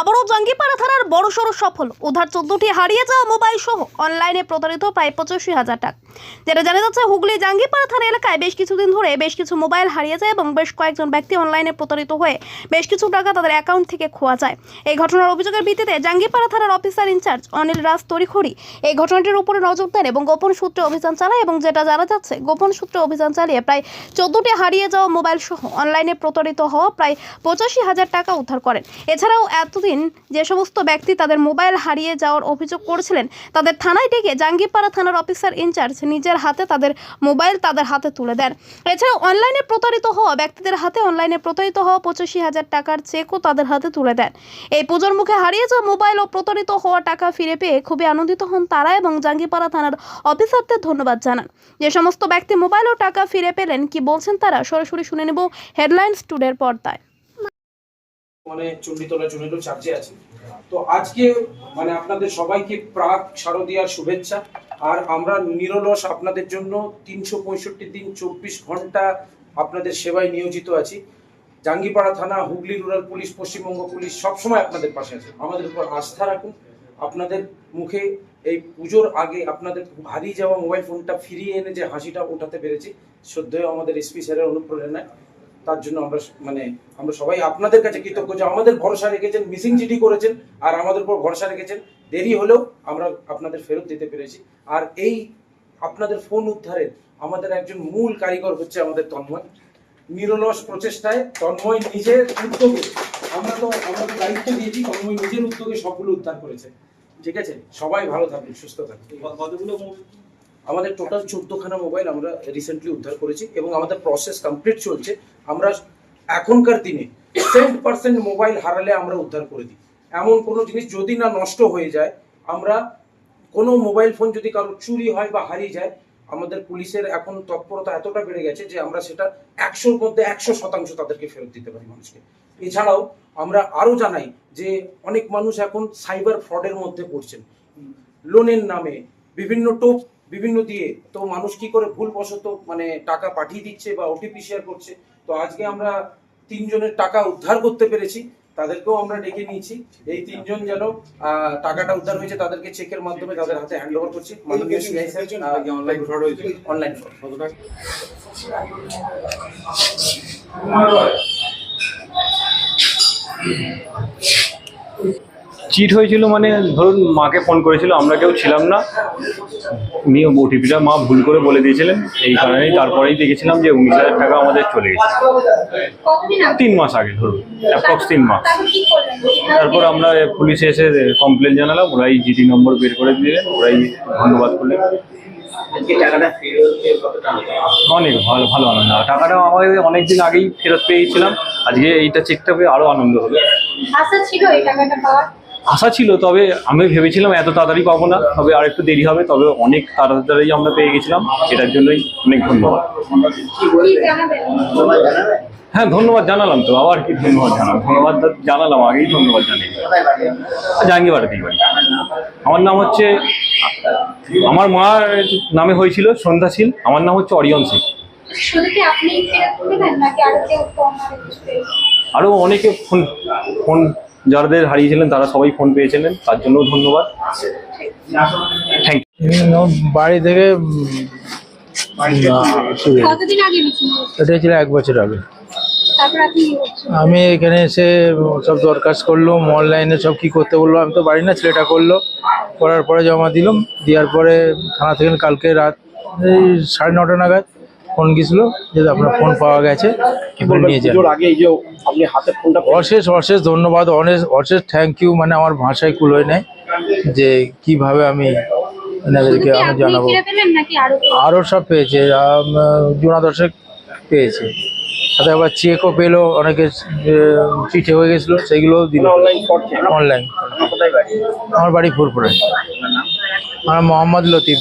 আবারও জঙ্গিপাড়া থানার বড়সড় সফল। উদ্ধার চোদ্দটি হারিয়ে যাওয়া মোবাইল সহ অনলাইনে প্রতারিত প্রায় পঁচাশি হাজার টাকা। যেটা জানা যাচ্ছে, হুগলি জাঙ্গিপাড়া থানা এলাকায় বেশ কিছুদিন ধরে বেশ কিছু মোবাইল হারিয়ে যায় এবং বেশ কয়েকজন ব্যক্তি অনলাইনে প্রতারিত হয়ে বেশ কিছু টাকা তাদের অ্যাকাউন্ট থেকে খোয়া যায়। এই ঘটনার অভিযোগের ভিত্তিতে জাঙ্গিপাড়া থানার officer in charge Anil Raj তরিখড়ি এই ঘটনাটির উপরে নজর দেন এবং গোপন সূত্রে অভিযান চালায় এবং যেটা জানা যাচ্ছে, গোপন সূত্রে অভিযান চালিয়ে প্রায় চোদ্দটি হারিয়ে যাওয়া মোবাইল সহ অনলাইনে প্রতারিত হওয়া প্রায় পঁচাশি হাজার টাকা উদ্ধার করেন। এছাড়াও এতদিন যে সমস্ত ব্যক্তি তাদের মোবাইল হারিয়ে যাওয়ার অভিযোগ করেছিলেন, তাদের থানায় ডেকে জাঙ্গিপাড়া থানার অফিসার ইনচার্জ নিজের হাতে তাদের মোবাইল তাদের হাতে তুলে দেন। এছাড়াও অনলাইনে প্রতারিত হওয়া ব্যক্তিদের হাতে অনলাইনে প্রতারিত হওয়া পঁচাশি হাজার টাকার চেকও তাদের হাতে তুলে দেন। এই পুজোর মুখে হারিয়ে যাওয়া মোবাইল ও প্রতারিত হওয়া টাকা ফিরে পেয়ে খুবই আনন্দিত হন তারা এবং জাঙ্গিপাড়া থানার অফিসারদের ধন্যবাদ জানান। যে সমস্ত ব্যক্তি মোবাইল ও টাকা ফিরে পেলেন, কি বলছেন তারা? সরাসরি শুনে নেব হেডলাইন্স টুডের পর্দায়। মানে চণ্ডীতলা জুনেরও চার্জে আছে। তো আজকে মানে আপনাদের সবাইকে প্রাক শারদীয়ার শুভেচ্ছা। আর আমরা নিরলস আপনাদের জন্য তিনশো পঁয়ষট্টি দিন চব্বিশ ঘণ্টা আপনাদের সেবায় নিয়োজিত আছি। জাঙ্গিপাড়া থানা, Hooghly rural police, Paschimbanga police সবসময় আপনাদের পাশে আছে। আমাদের উপর আস্থা রাখুন। আপনাদের মুখে এই পুজোর আগে আপনাদের হারিয়ে যাওয়া মোবাইল ফোনটা ফিরিয়ে এনে যে হাসিটা ওঠাতে পেরেছি। শ্রদ্ধেয় আমাদের এসপি স্যারের অনুপ্রেরণায়। তার জন্য আমরা মানে আমরা সবাই আপনাদের কাছে কৃতজ্ঞ যে আমাদের ভরসা রেখেছেন, মিসিং চিঠি করেছেন আর আমাদের উপর ভরসা রেখেছেন। দেরি হলেও আমরা আপনাদের ফেরত দিতে পেরেছি। আর এই আপনাদের ফোন উদ্ধারের আমাদের একজন মূল কারিগর হচ্ছে আমাদের তন্ময়। নিরলস প্রচেষ্টায় তন্ময় নিজের উদ্যোগে, আমরা তো আমরা তো দায়িত্ব দিয়েছি, তন্ময় নিজের উদ্যোগে সবগুলো উদ্ধার করেছে। ঠিক আছে? সবাই ভালো থাকুন সুস্থ থাকুন কতগুলো আমাদের টোটাল চোদ্দখানা মোবাইল আমরা রিসেন্টলি উদ্ধার করেছি এবং আমাদের প্রসেস কমপ্লিট চলছে। আমরা এখনকার দিনে সেন্ট পার্সেন্ট মোবাইল হারালে আমরা উদ্ধার করে দিই। এমন কোনো জিনিস যদি না নষ্ট হয়ে যায়, আমরা কোনো মোবাইল ফোন যদি কারও চুরি হয় বা হারিয়ে যায়, আমাদের পুলিশের এখন তৎপরতা এতটা বেড়ে গেছে যে আমরা সেটা একশোর মধ্যে একশো শতাংশ তাদেরকে ফেরত দিতে পারি মানুষকে। এছাড়াও আমরা আরও জানাই যে অনেক মানুষ এখন সাইবার ফ্রডের মধ্যে পড়ছেন। লোনের নামে বিভিন্ন টোপ বিভিন্ন দিয়ে। তো মানুষ কি করে ভুলবশত মানে টাকা পাঠিয়ে দিচ্ছে বা ওটিপি শেয়ার করছে? তো আজকে আমরা তিনজনের টাকা উদ্ধার করতে পেরেছি। তাদেরকেও আমরা ডেকে নিয়েছি। এই তিনজন যেন আহ, টাকাটা উদ্ধার হয়েছে তাদেরকে চেকের মাধ্যমে তাদের হাতে হ্যান্ড ওভার করছি। মাননীয় CI স্যার, অনলাইন ফ্রড হয়েছে। অনলাইন ফ্রড কত টাকা চিট হয়েছিল মানে ধরুন মাকে ফোন করেছিল আমরা কেউ ছিলাম না। উনি ওটিপিটা মা ভুল করে বলে দিয়েছিলেন এই কারণেই তারপরেই দেখেছিলাম যে উনিশ হাজার টাকা আমাদের চলে গেছে। তিন মাস আগে ধরুন অ্যাপ্রক্স তিন মাস। তারপর আমরা পুলিশে এসে কমপ্লেন জানালাম ওরাই জিডি নম্বর বের করে দিলেন ওরাই ধন্যবাদ করলেন। অনেক ভালো ভালো আনন্দ। টাকাটা আমাদের অনেক দিন আগেই ফেরত পেয়েছিলাম আজকে এইটা চেকটা পেয়ে আরও আনন্দ হবে। আশা ছিল এই টাকাটা পাওয়ার? আশা ছিল, তবে আমি ভেবেছিলাম এত তাড়াতাড়ি পাবো না, তবে আর একটু দেরি হবে, তবে অনেক তাড়াতাড়ি আমরা পেয়ে গেছিলাম, সেটার জন্যই অনেক ধন্যবাদ। হ্যাঁ ধন্যবাদ জানালাম তো, আবার কি ধন্যবাদ জানালাম? ধন্যবাদ জানালাম, আগেই ধন্যবাদ জানিয়ে জাহাঙ্গীরবাড়িতেই বাড়ি আমার নাম হচ্ছে, আমার মার নামে হয়েছিল সন্ধ্যাশীল আমার নাম হচ্ছে অরিয়ন সিং আরও অনেকে ফোন ফোন যাদের হারিয়েছিলেন তারা সবাই ফোন পেয়েছিলেন তার জন্যও ধন্যবাদ থ্যাংক ইউ বাড়ি থেকে? এটা ছিল এক বছর আগে তারপর আপনি কি করছেন? আমি এখানে এসে সব দরখাস্ত করলাম অনলাইনে সব কি করতে বলল আমি তো বাড়ি না ছেলেটা করল করার পরে জমা দিলাম দেওয়ার পরে থানা থেকে কালকে রাত এই সাড়ে নটা নাগাদ ফোন গেছিল যে আপনার ফোন পাওয়া গেছে ফোন নিয়ে যান। আগে এই যে আপনি হাতে ফোনটা অশেষ অশেষ ধন্যবাদ অনেক অশেষ থ্যাংক ইউ মানে আমার ভাষায় কুলোয় নেই যে কীভাবে আমি এনাদেরকে আমি জানাব? আরও সব পেয়েছে জোড়া দশেক পেয়েছে। সাথে আবার চেকও পেল অনেকে চিঠে হয়ে গেছিল সেগুলোও দিল। অনলাইন আমার বাড়ি ফুরপুরে আমার মোহাম্মদ লতিফ।